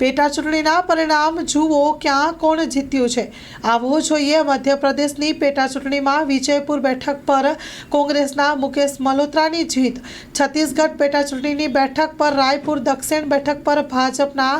પેટા ચૂંટણીના પરિણામ જુઓ ક્યાં કોણ જીત્યું છે. આવો જોઈએ મધ્યપ્રદેશની પેટા ચૂંટણીમાં વિજયપુર બેઠક પર કોંગ્રેસના મુકેશ મલ્હોત્રાની જીત. છત્તીસગઢ પેટા ચૂંટણીની બેઠક પર રાયપુર દક્ષિણ બેઠક પર ભાજપના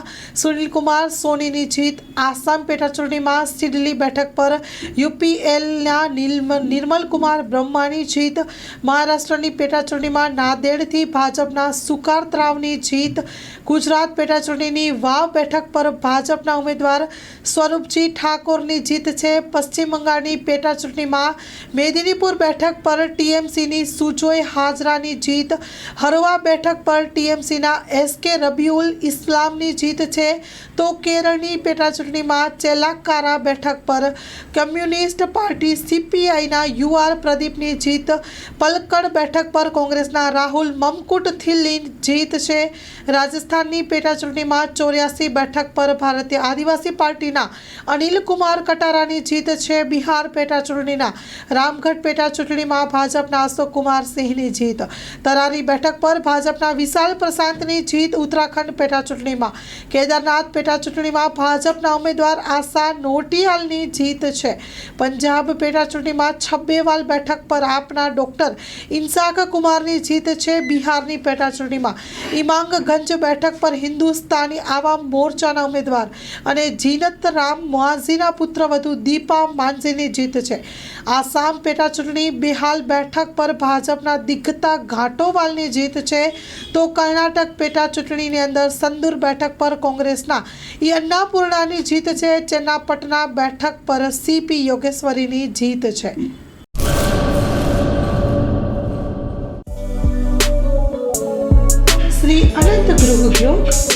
સુનિલકુમાર સોનીની જીત. આસામ પેટા ચૂંટણીમાં સિડલી બેઠક પર યુપીએલના નિર્મલ કુમાર બ્રહ્માની જીત. મહારાષ્ટ્રની પેટા ચૂંટણીમાં નાદેડથી ભાજપના સુકાર ત્રાવની જીત. ગુજરાત પેટા ચૂંટણીની વાવ બેઠક પર ભાજપના ઉમેદવાર સ્વરૂપજી ઠાકોરની જીત છે. પશ્ચિમ બંગાળની પેટા ચૂંટણીમાં મેદિનીપુર બેઠક પર ટીએમસીની સુજોય હાજરાની જીત, હરવા બેઠક પર ટીએમસીના એસ કે રબિઉલ ઇસ્લામની જીત છે. તો કેરળની પેટા ચૂંટણીમાં ચેલાકારા બેઠક પર કમ્યુનિસ્ટ પાર્ટી સીપીઆઈના યુઆર પ્રદીપની જીત, પલક્કડ બેઠક પર કોંગ્રેસના રાહુલ મમકુટ થિલ્લીની જીત છે. રાજસ્થાનની પેટા ચૂંટણીમાં ચોર્યાસી બેઠક પર ભારતીય આદિવાસી પાર્ટીના અનિલ કુમાર કટારાની જીત છે. બિહાર પેટા ચૂંટણીના રામગઢ પેટા ચૂંટણીમાં ભાજપના અશોક કુમાર સિંહની જીત. તરારી બેઠક પર ભાજપના વિશાલ પ્રશાંતની જીત. ઉત્તરાખંડ પેટા ચૂંટણીમાં કેદારનાથ પેટા ચૂંટણીમાં ભાજપના ઉમેદવાર આશા નોટિયાલની જીત છે. પંજાબ પેટા ચૂંટણીમાં છબ્બેવાલ બેઠક પર આપના ડોક્ટર ઇન્સાક કુમારની જીત છે. બિહારની પેટા ચૂંટણીમાં ઇમાંગગંજ બેઠક પર હિન્દુસ્તાની આવામ મોરચાના ઉમેદવાર અને જીનત રામ મુઆઝીના પુત્રવધુ દીપા માંઝીની જીત છે. આસામ પેટા ચૂંટણી બિહાલ બેઠક પર ભાજપના દિગ્ગતા ઘાટોવાલની જીત છે. તો કર્ણાટક પેટા ચૂંટણીની અંદર સંદુર બેઠક પર કોંગ્રેસના અન્નાપૂર્ણાની જીત છે. ચેન્નાપટના બેઠક પર સીપી યોગેશ્વરીની જીત છે. શ્રી અનંત ગૃહ ઉદ્યોગ